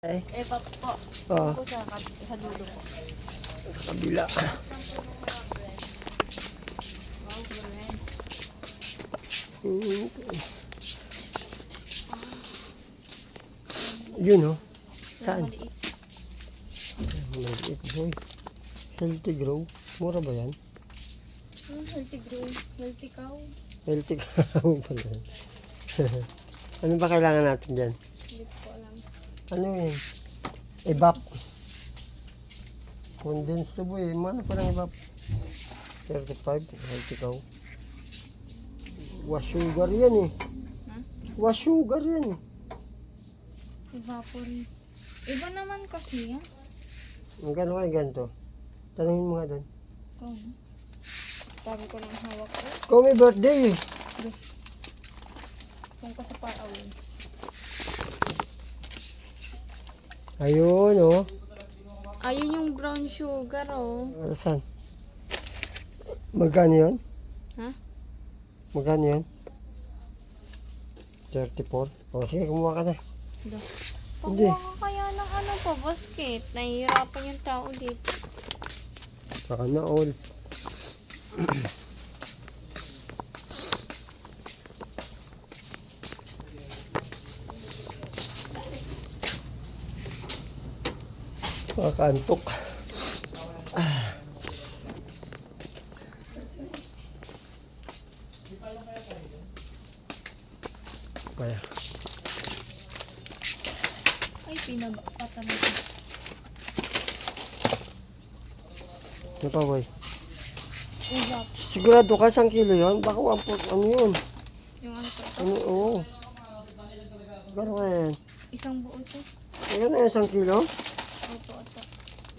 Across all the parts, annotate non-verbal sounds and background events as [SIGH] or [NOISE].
Eh, Eh, pa po. Oo. Po sa, sa dulo po. sa kabila. Mm. Yun oh. Saan? Maliit. Boy. Healthy grow. Mura ba yan? Hmm, healthy grow. Healthy cow. Healthy [LAUGHS] yan. [LAUGHS] ano ba kailangan natin dyan? Hindi ko. Ano yun? Evap. Condensed to boy. Ano pa lang evap? 35. Healthy cow. Was sugar yan eh. Ha? Was sugar yan eh. Evaporate. Iba naman kasi yan. Ang gano'n kayo ganito? Tanungin mo nga doon. No? Sabi ko ng hawak ko. Kung may birthday eh. Kung ka sa far away. Ayun oh. Ayun yung brown sugar, oh. Ano, Saan? Magkano yun? Ha? Magkano yun? 34. O sige, kumuha ka na. Do. Hindi. Ka kaya ng ano pa, basket. Nahihirapan yung tao dito. Saka na all. [CLEARS THROAT] Makakantok. Ah. Kaya. Ay, pinabapatan mo. Ano pa boy? Sigurado ka isang kilo yun? Baka 1 po, ano yun? Yung ano pa ito. Ano, oo. Gano'n yan? Isang buo ito. Ano na isang kilo? Opo, ito.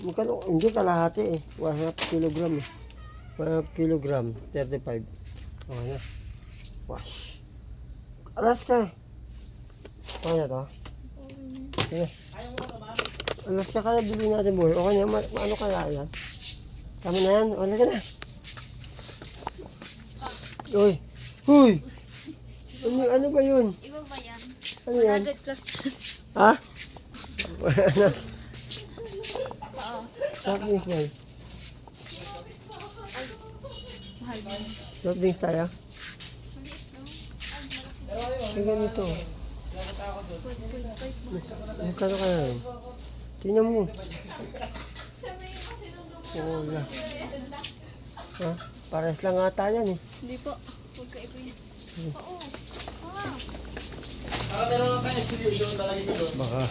Magkano? Hindi kalahati eh. 1 half kilogram eh. 1 half kilogram, 35. Okay na. Wash. Alas ka. Okay na to. Sige. Alas ka kaya bilhin natin boy. Okay na, ma- ano kaya yan? Tama na yan. Wala ka na. Uy. Uy. Ano, ano ba yun? Iba ba yan? Ano yan? 100 plus. Ha? [LAUGHS] Oo. Soft drinks boy. Soft drinks tayo. Ang ganito. Magkano kaya yun? Tingnan mo. Oo na. Ha? Pares lang ata yan eh. Hindi po. Huwag ka iba yun. Oo. Ah. Baka